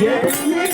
Yeah.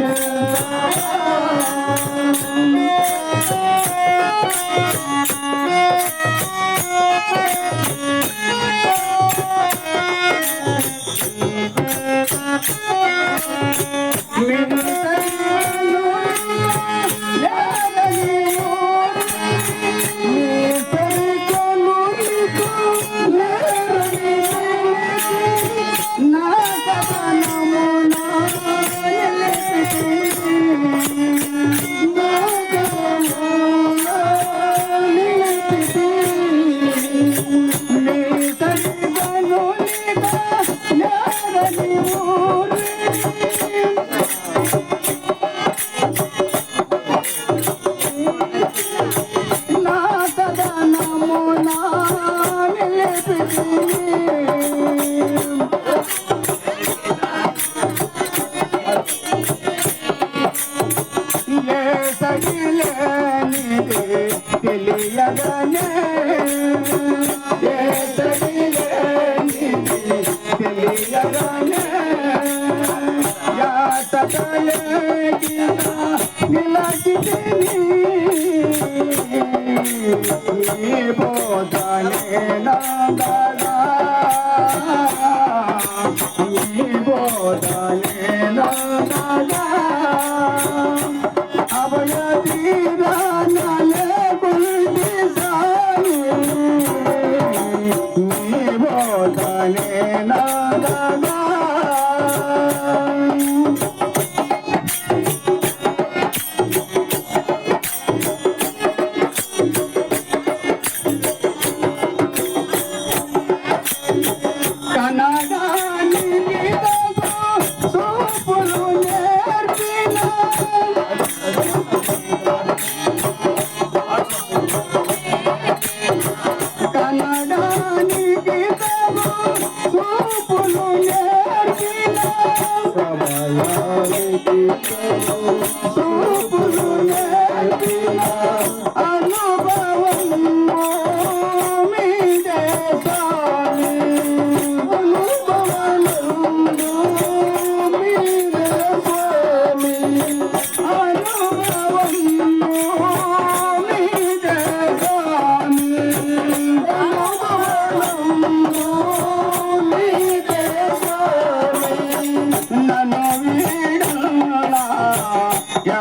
Yeah. తెలియగానే ఏ తెలియగానే నిలచితిని బోధనే నాదా బోధనే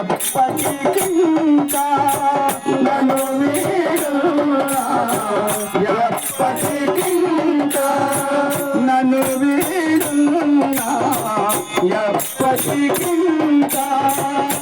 ఎప్పటికింకా నన్ను వీడునా ఎప్పటికింకా నన్ను వీడునా ఎప్పటికింకా నన్ను